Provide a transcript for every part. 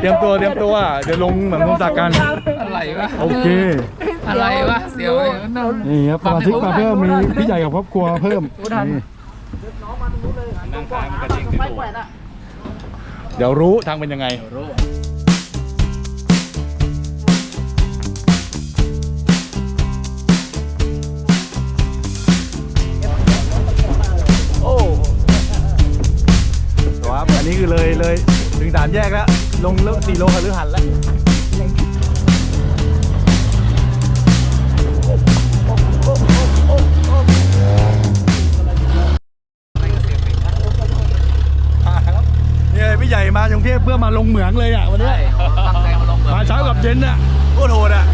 เตรียมตัวเตรียมตัวเดี๋ยวลงเหมือนลงจากกัน อะไรวะ โอเค อะไรวะเสียวเนี่ครับสมาชิกมาเพิ่มมีพี่ใหญ่กับครอบครัวเพิ่มเดี๋ยวรู้ทางเป็นยังไง โอ้ครับอันนี้คือเลยเลยถึงด่านแยกแล้ว ลงเลิกสี่โลหรือหันแล้วพี่ใหญ่มากรุงเทพเพื่อมาลงเหมืองเลยอะวันนี้ตั้าลมาเช้ากับเย็นอะโคตรโหดอะ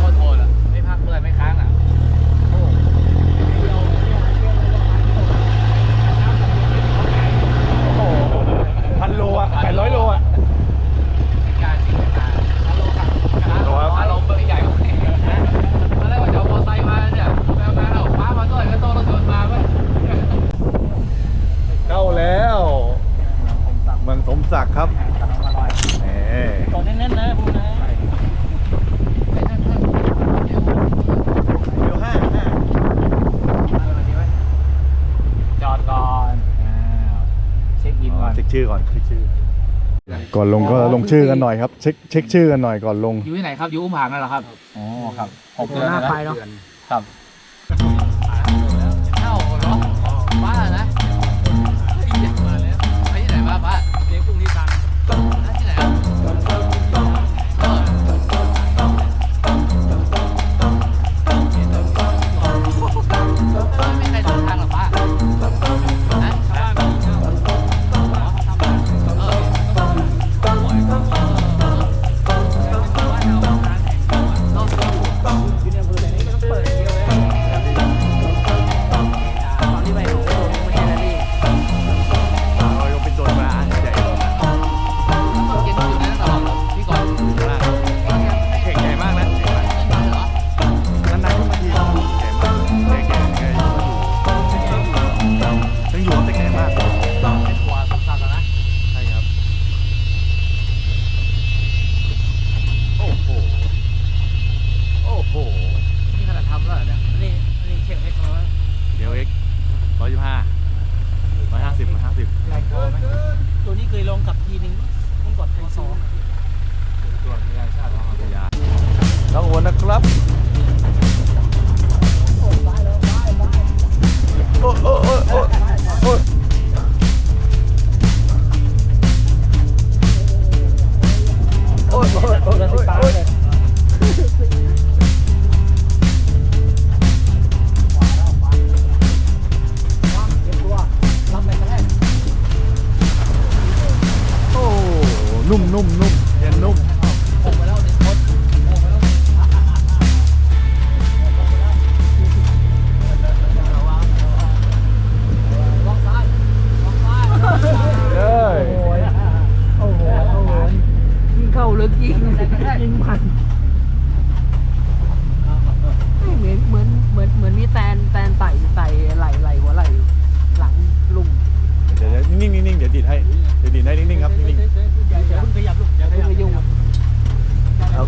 ชื่อกันหน่อยครับเช็คเช็คชื่อกันหน่อยก่อนลงอยู่ที่ไหนครับอยู่อุ้มผางนั่นแหละครับอ๋อครับหกเดือนไปเนาะครับ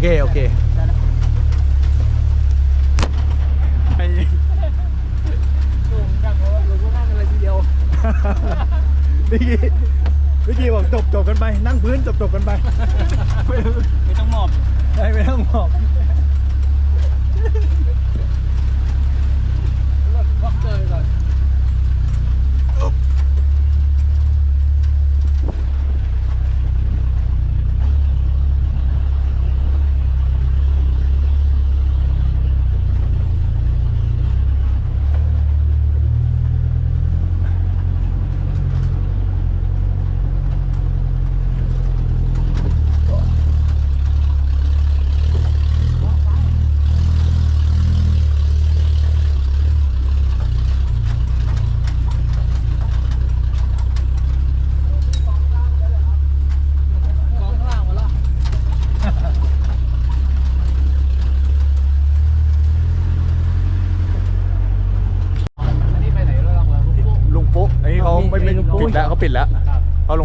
เค โอเคไอ้ลุงจังเพราะลุงก็นั่งกันเลยทีเดียวพี่กี้พี่กีบอกจบจบกันไป นั่งพื้นจบจบกันไป ไม่ต้องหมอบไม่ต้องหมอบ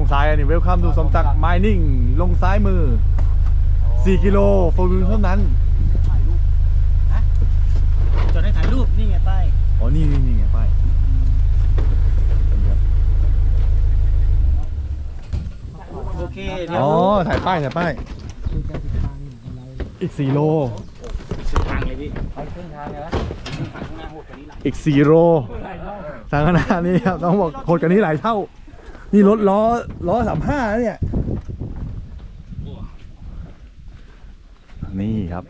เขาลงซ้ายอันนี้เวลคัมดูสมศักดิ์ไมนิ่งลงซ้ายมือ 4 กิโลโฟวิวเท่านั้นจอดให้ถ่ายรูป นี่ไงป้ายอ๋อนี่นี่นี่ไงป้ายนี่ครับโอเคเดี๋ยวอ๋อถ่ายป้ายถ่ายป้ายอีก 4 โลทางเลยพี่อีก 4 โลทางข้างหน้านี่ครับต้องบอกโหดกันนี้หลายเท่า นี่รถล้อล้อสามห้าเนี่ย นี่ครับ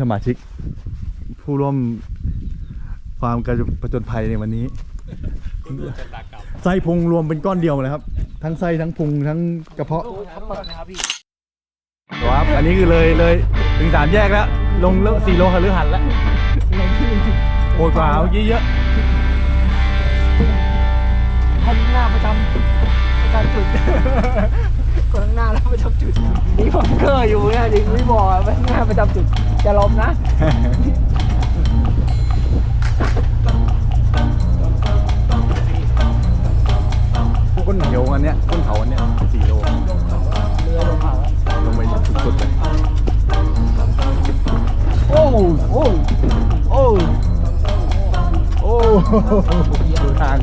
สมาชิก ผู้ร่วมความกระประจนภัยในวันนี้ ไส้พุงรวมเป็นก้อนเดียวเลยครับ ทั้งไส้ทั้งพุงทั้งกระเพาะครับอันนี้คือเลยเลยถึงสามแยกแล้ว ลงเลิกสี่โลหรือหันแล้วโหดกว่าเมื่อกี้เยอะ ข้างหน้าระจำประจำจุด คนข้างหน้าแล้วประจำจุด นี่ผมเกอร์อยู่เนี่ยดิไม่บอกอะว่าข้างหน้าประจำจุดจะล้มนะ ก้นเหียวอันเนี้ยก้นเขาอันเนี้ยสี่โลเรือลงเขาอะลงไปสุดๆเลยโอ้โอ้โอ้โอ้ดูทาง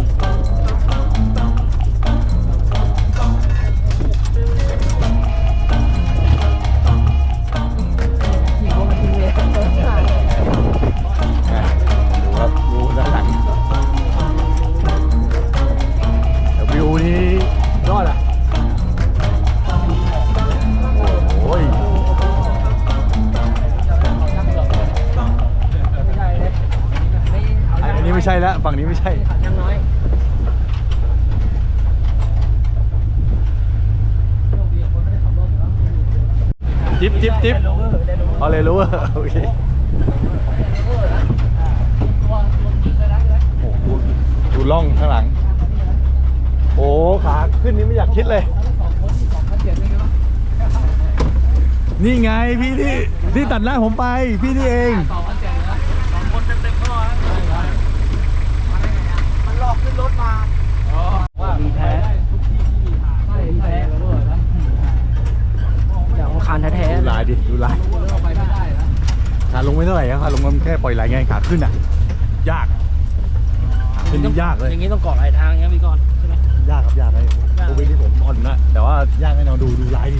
ตัดหน้าผมไป พี่นี่เองมันหลอกขึ้นรถมาว่ามีแท้ใช่แท้อย่างคานแท้ดูลายดิดูลายขาลงไม่เท่าไหร่ครับขาลงมันแค่ปล่อยลายไงขาขึ้นอะ ยากขาขึ้นนี่ยากเลยอย่างนี้ต้องเกาะหลายทางเงี้ยพี่กอนใช่ไหมยากครับยากเลยยากโอเวที่ผมอ่อนนะแต่ว่ายากแน่นอนดูดูลายดิ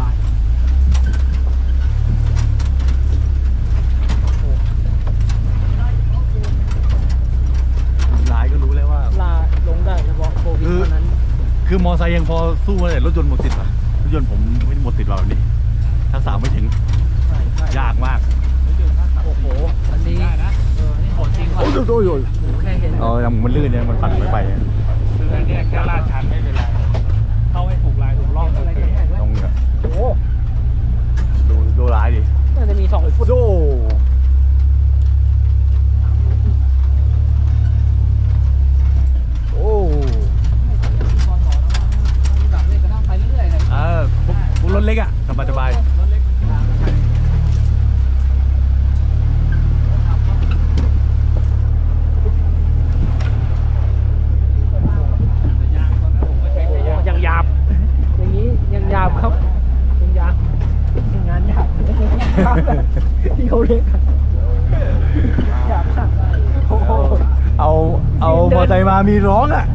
ลาย ลายก็รู้แล้วว่า ลาลงได้ เฉพาะโควิดคือเท่านั้น คือมอไซค์ยังพอสู้มาแต่รถยนต์หมดสิทธิ์ว่ะรถยนต์ผมไม่หมดสิทธิ์ว่ะแบบนี้ทักษะไม่ถึงยากมากโอ้โห อันนี้เออนี่โหดจริงว่ะโอ้ยโอ้ยโอ้ยแค่เห็นเออยังมันลื่นยังมันปั่นไม่ไปคืออันเนี้ยแค่ลาดชันไม่เป็นไร เข้าให้ถูกลายถูกร่องโอเคตรงเนี่ยโอ้โหดูดูลายดิน่าจะมีสองฟุตโดโอ้ แบบนี้ก็นั่งไปเรื่อยๆเลย เออพวกพวกรถเล็กอะสบายสบาย ยังหยาบ อย่างนี้ยังหยาบครับ ยังหยาบยังงานหยาบที่เขาเรียกกันหยาบมากโอ้โห เอาเอามอไซค์ มีร้องอะ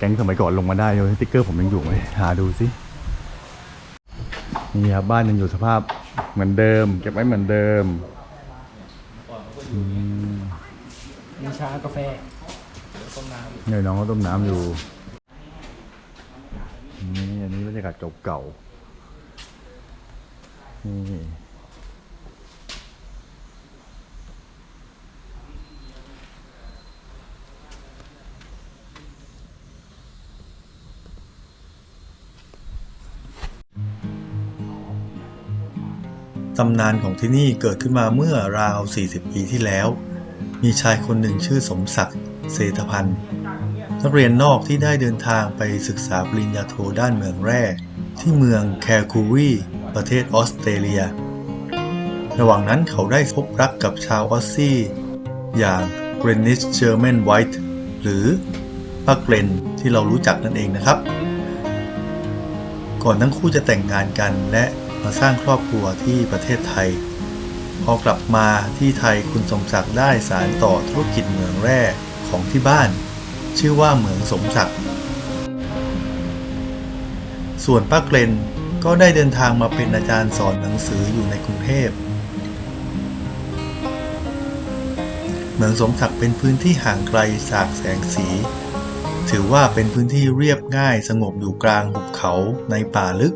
แก๊งสมัยก่อนลงมาได้โดยสติ๊กเกอร์ผมยังอยู่ไหมหาดูสินี่ครับบ้านยังอยู่สภาพเหมือนเดิม เก็บไว้เหมือนเดิมอืมมีชากาแฟเนี่ยน้องเขาต้มน้ำอยู่นี่อันนี้บรรยากาศเก่าๆนี่ ตำนานของที่นี่เกิดขึ้นมาเมื่อราว 40 ปีที่แล้ว มีชายคนหนึ่งชื่อสมศักดิ์เศรษฐพันธ์นักเรียนนอกที่ได้เดินทางไปศึกษาปริญญาโทด้านเมืองแร่ที่เมืองแคร์คูรีประเทศออสเตรเลีย ระหว่างนั้นเขาได้พบรักกับชาวออสซี่ อย่างเกรนิชเจอร์แมนไวท์หรือป้าเกรนที่เรารู้จักนั่นเองนะครับ ก่อนทั้งคู่จะแต่งงานกันและ มาสร้างครอบครัวที่ประเทศไทย พอกลับมาที่ไทยคุณสมศักดิ์ได้สารต่อธุรกิจเหมืองแร่ของที่บ้าน ชื่อว่าเหมืองสมศักดิ์ส่วนป้าเกรนก็ได้เดินทางมาเป็นอาจารย์สอนหนังสืออยู่ในกรุงเทพเหมืองสมศักดิ์เป็นพื้นที่ห่างไกลจากแสงสี ถือว่าเป็นพื้นที่เรียบง่ายสงบอยู่กลางหุบเขาในป่าลึก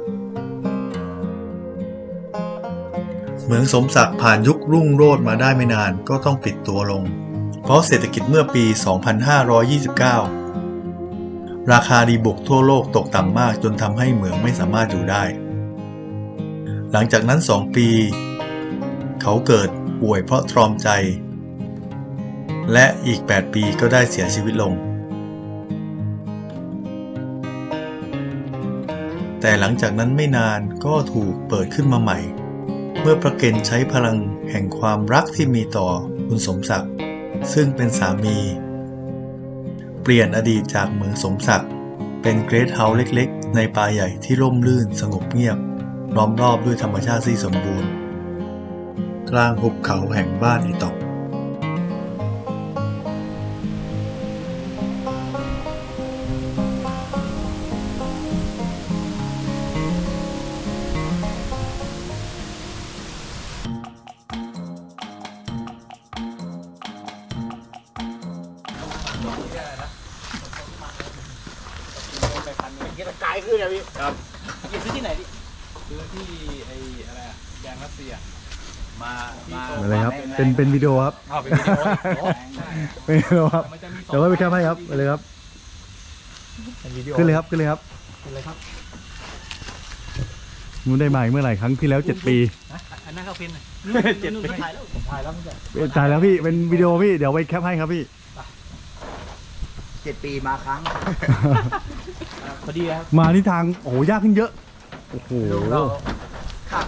เหมืองสมศักดิ์ผ่านยุครุ่งโรจน์มาได้ไม่นานก็ต้องปิดตัวลง เพราะเศรษฐกิจเมื่อปี 2529 ราคาดีบุกทั่วโลกตกต่ำมากจนทำให้เหมืองไม่สามารถอยู่ได้ หลังจากนั้น 2 ปี เขาเกิดป่วยเพราะตรอมใจ และอีก 8 ปีก็ได้เสียชีวิตลง แต่หลังจากนั้นไม่นานก็ถูกเปิดขึ้นมาใหม่ เมื่อประเกนใช้พลังแห่งความรักที่มีต่อคุณสมศักดิ์ซึ่งเป็นสามี เปลี่ยนอดีตจากเมืองสมศักดิ์เป็นเกรทเฮาส์เล็กๆ ในป่าใหญ่ที่ร่มรื่นสงบเงียบ ล้อมรอบด้วยธรรมชาติที่สมบูรณ์ กลางหุบเขาแห่งบ้านอีตอก มามามาเลยครับ เป็นเป็นวิดีโอครับอ้าวเป็นวิดีโอโอ้ใช่เป็นวิดีโอครับมันจะมีสองเดี๋ยวก็ไปแคปให้ครับไปเลยครับ เป็นวิดีโอขึ้นเลยครับขึ้นเลยครับเป็นเลยครับนู้นได้มาอีกเมื่อไหร่ครั้งที่แล้วเจ็ดปีอันนั้นเขาเป็นน่ะเจ็ดปีถ่ายแล้วผมถ่ายแล้วไม่ใช่จ่ายแล้วพี่เป็นวิดีโอพี่เดี๋ยวไปแคปให้ครับพี่ เจ็ดปีมาครั้ง พอดีครับมานี่ทางโอ้โหยากขึ้นเยอะโอ้โหขา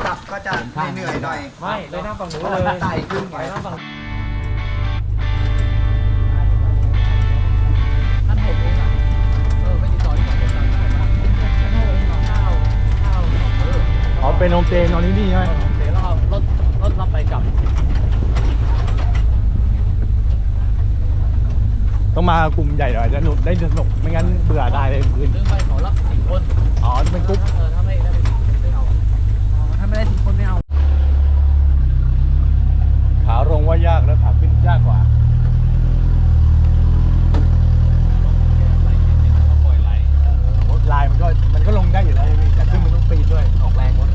กลับก็จะเหนื่อยๆหน่อยไม่เลยนั่งฝั่งนู้นเพราะเลมันยไต่ขึ้นไงไปนั่งฝั่งท่านผมเองอะเออไม่ติดต่อที่ผมสั่งได้ปะข้าวข้าวข้าวสองมื้ออ๋อเป็นโฮมสเตย์นอนที่นี่ใช่ไหมเดี๋ยวเราเอารถรถรับไปกลับต้องมากลุ่มใหญ่หน่อยจะหนุกได้สนุกไม่งั้นเบื่อได้เลยคืนซื้อไปเขารับสี่คนอ๋อจะเป็นกรุ๊ป เอ ลงว่ายากแล้วขาขึ้นยากกว่าลายมันก็มันก็ลงได้อยู่แล้วแต่ขึ้นมันต้องปีนด้วยออกแรงรถ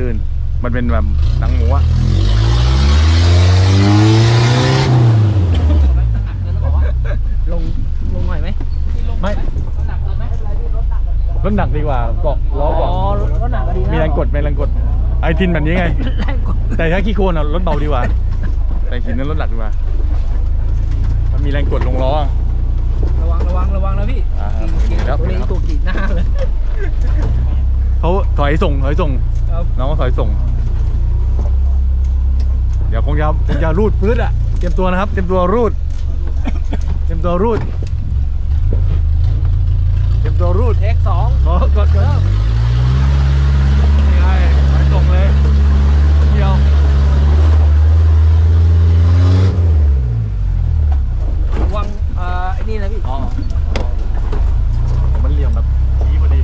ลื่นลื่นลื่นมันเป็นแบบหนังหมูอะลงลงหน่อยไหมไม่รถหนักดีกว่าเกาะล้อเกาะอ๋อรถหนักก็ดีนะมีแรงกดมีแรงกด ไอ้ทินแบบนี้ไง แรงกดแต่ถ้าขี้โคลนอะรถเบาดีกว่า แต่หินนั้นรถหนักดีกว่า มันมีแรงกดลงล้ออะระวังระวังระวังนะพี่อ่าครับจริงเดี๋ยวๆตัวนี้เดี๋ยวตัวกรีดหน้าเลยเขาถอยส่งถอยส่งครับ น้องก็ถอยส่ง เดี๋ยวคงจะคงจะรูดพื้นอะเตรียมตัวนะครับ เตรียมตัวรูด เตรียมตัวรูด เตรียมตัวรูด เทคสองขอกดก่อนนี่ไงถอยส่งเลยเดียวระวังเอ่อไอ้นี่นะพี่ อ๋อมันเหลี่ยมแบบชี้พอดี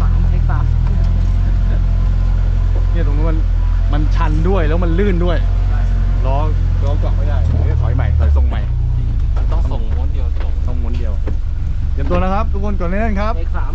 สามเทคสาม เนี่ยตรงนู้นมันมันชันด้วยแล้วมันลื่นด้วยล้อล้อเกาะไม่ได้เนี่ยถอยใหม่ถอยทรงใหม่ต้องส่งม้วนเดียวจบต้องม้วนเดียวเตรียมตัวนะครับ ทุกคนก่อนเล่นครับเทคสาม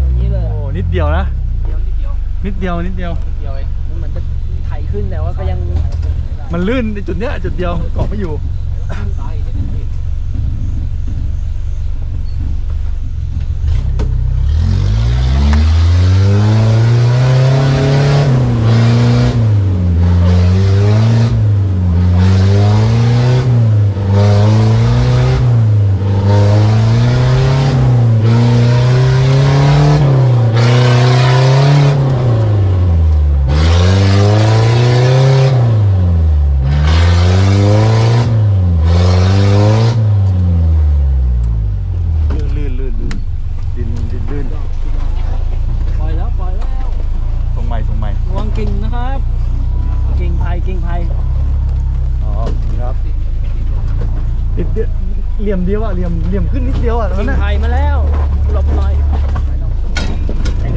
อย่างนี้เลย โอ้นิดเดียวนะ เดียวนิดเดียว นิด เดียวนิดเดียว เดียวเองมันเหมือนจะไถขึ้นแต่ว่าก็ยัง มันลื่นในจุดเนี้ยจุดเดียวเกาะไม่อยู่ ซ้ายนิดนึงพี่ ลื่นลื่นลื่นลื่นดินดินลื่น ปล่อยแล้วปล่อยแล้ว ตรงใหม่ตรงใหม่ ระวัง กิ่งนะครับ กิ่งไผ่กิ่งไผ่อ๋อครับติดเดียวเหลี่ยมเดียวอะเหลี่ยมเหลี่ยมขึ้นนิดเดียวอะตรงกิ่นั้งนน่ะไผ่มาแล้วหลบหน่อยเป็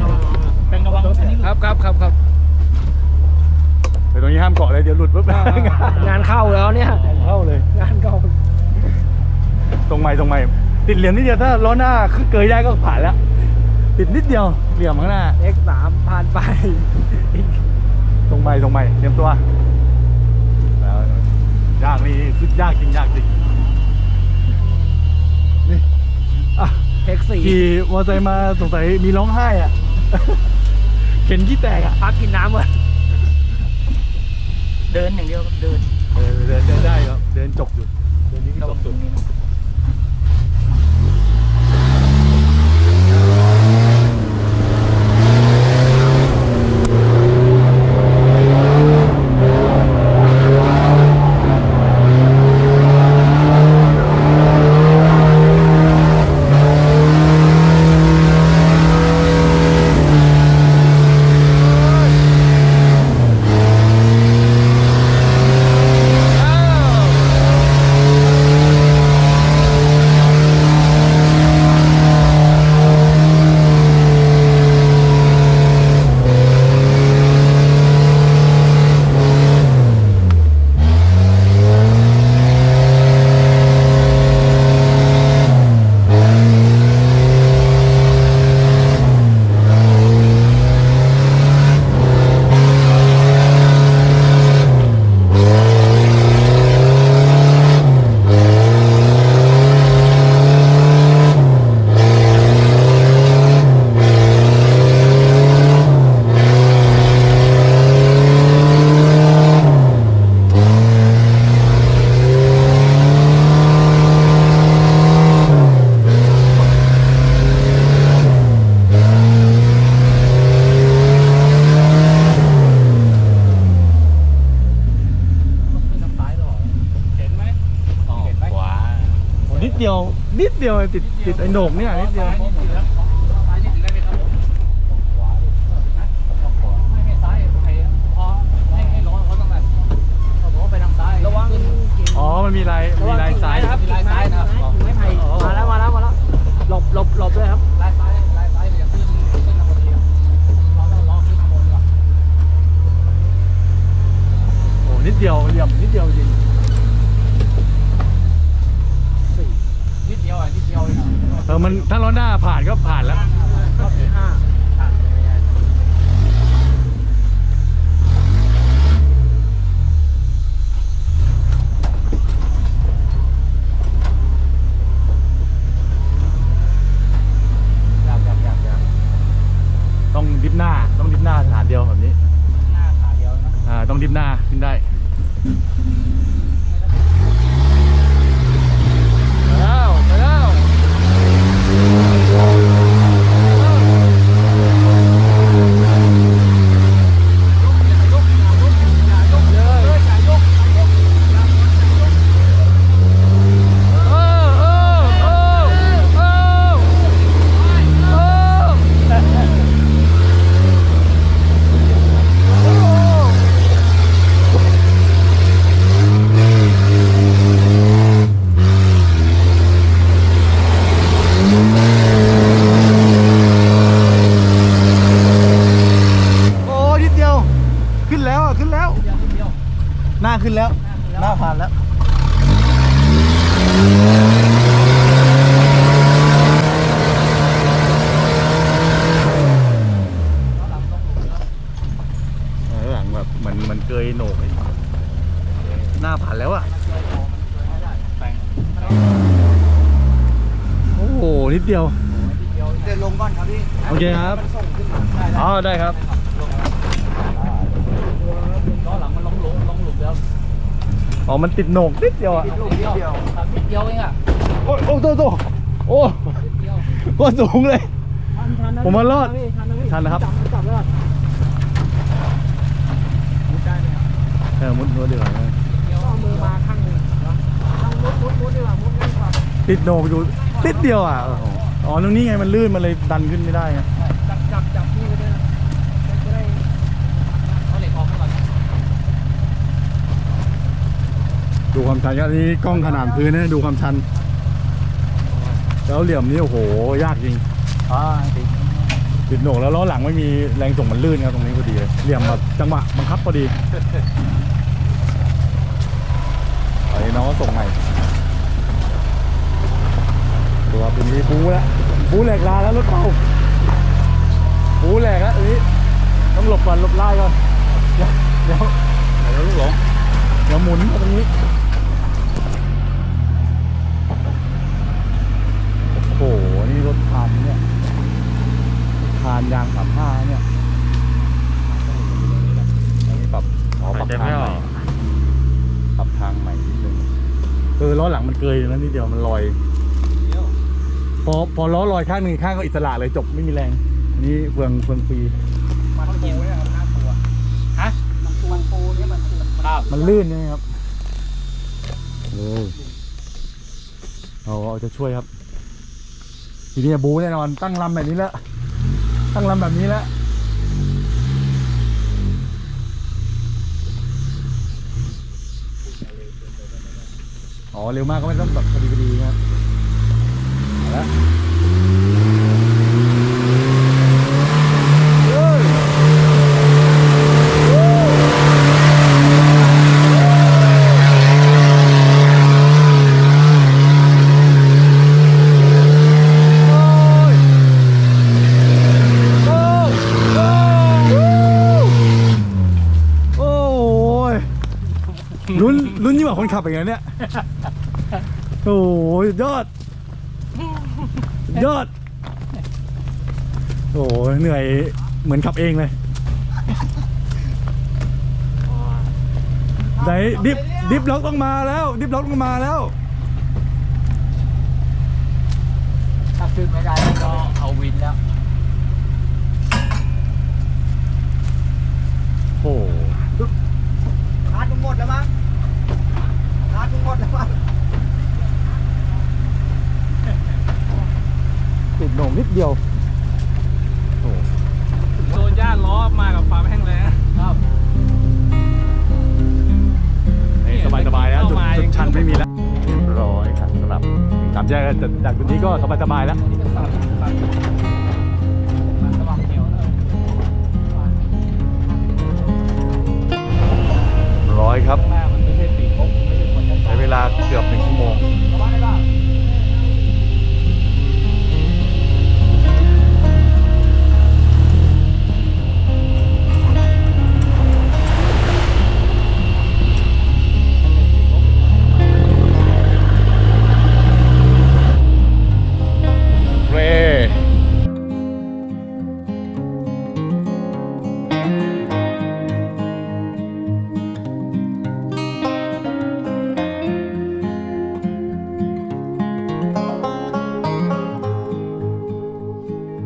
นระวังอันนี้ครับครับครับครับแต่ตรงนี้ห้ามเกาะเลยเดี๋ยวหลุดปุ๊บงานเข้าแล้วเนี่ย เข้าเลยงานเข้าตรงใหม่ตรงใหม่ติดเหลี่ยมนิดเดียวถ้าล้อหน้าขึ้นเกยได้ก็ผ่านแล้ว ติดนิดเดียวเหลี่ยมข้างหน้าเอ็กสามผ่านไป ตรงใหม่ตรงใหม่เตรียมตัวแล้วยากนี่สุดยากจริงยากจริงนี่อะเทคสี่ขี่มอเตอร์ไซค์มาสงสัยมีร้องไห้อะเข็นขี้แตกอะพักกินน้ำก่อนเดินอย่างเดียวครับเดินเออเดินเดินได้ครับเดินจบอยู่เดินนี้จบสุดขึ้นทางซ้ายหรอ เห็นไหม อ๋อขวา โอ้นิดเดียว นิด เดียวติดติดไอ้โหนกเนี่ย มันถ้าล้อหน้าผ่านก็ผ่านแล้ว รอบที่ห้า อยากอยากอยากอยาก ต้องดิฟหน้า ต้องดิฟหน้าฐานเดียวแบบนี้ หน้าขาเดียวนะ อ่า ต้องดิฟหน้าขึ้นได้ไปแล้วไปแล้วเออเออเออเออเออ โอ้นิดเดียว ขึ้นแล้วอะ ขึ้นแล้ว หน้าขึ้นแล้ว หน้าผ่านแล้ว เออหลังแบบเหมือนเหมันเกยโหนกไอ้หน้าผ่านแล้วอะ โอ้โห นิดเดียว เดินลงก่อนครับพี่ โอเคครับ มันส่งขึ้นมาได้ อ๋อ ได้ครับ ล้อหลังมันลงหลุมลงหลุมแล้ว อ๋อ มันติดโหนกนิดเดียวอะ ลูกเดียวครับนิดเดียวเองอะโอ้โอ้โตโตโอ้นิดเดียวโคตรสูงเลยทันทันนะผมว่ารอดทันนะพี่ทันนะครับ จับจับแล้วเออมุดมุดดีกว่านะก็เอามือมาข้างหนึ่งนะต้องมุดมุดมุดดีกว่ามุดดีกว่าติดโหนกอยู่นิดเดียวอะโอ้โหอ๋อตรงนี้ไงมันลื่นมันเลยดันขึ้นไม่ได้ไง จับจับจับนี่ก็ได้นะจะได้ เขาเหล็กออกให้ก่อนนะ ดูความชันอันนี้กล้องขนาดพื้นนะดูความชัน แล้วเหลี่ยมนี่โอ้โห ยากจริงอ๋อติดติดโหนกแล้วล้อหลังไม่มีแรงส่งมันลื่นครับตรงนี้พอดีเลยเหลี่ยมแบบจังหวะบังคับพอดีไอ้น้องก็ส่งใหม่ตัวเป็นนี้บูแล้วบูแหลกลาแล้วรถเบาบูแหลกแล้วอันนี้ต้องหลบก่อนหลบไล่ก่อนเดี๋ยวเดี๋ยวเดี๋ยวลูกหลงเดี๋ยวหมุนมาตรงนี้โอ้โหนี่รถพันเนี่ย คานยางสามห้าเนี่ยอันนี้ปรับอ๋อปรับคานใหม่ ทางใหม่นิดนึงเออล้อหลังมันเกยนะนิดเดียวมันลอย พอพอล้อลอยข้างหนึ่งข้างก็อิสระเลยจบไม่มีแรง อันนี้เฟืองเฟืองฟรีมันปูเนี่ยครับห้าตัวฮะมันปูมันปูเนี่ยมันปูครับมันลื่นใช่ไหมครับเออเอาเอาจะช่วยครับทีนี้บูแน่นอนตั้งลำแบบนี้แล้วตั้งลำแบบนี้แล้ว อ๋อเร็วมากก็ไม่ต้องแบบพอดีพอดีนะเอาละเฮ้ยโอ้ยลุ้นลุ้นยิ่งกว่าคนขับอย่างเงี้ย โอ้ยยอด ยอด โอ้ยเหนื่อยเหมือนขับเองเลย ไหนดิฟดิฟล็อกต้องมาแล้ว ดิฟล็อกต้องมาแล้ว แต่จากตรงนี้ก็สบายสบายแล้วร้อยครับใช้เวลาเกือบหนึ่ง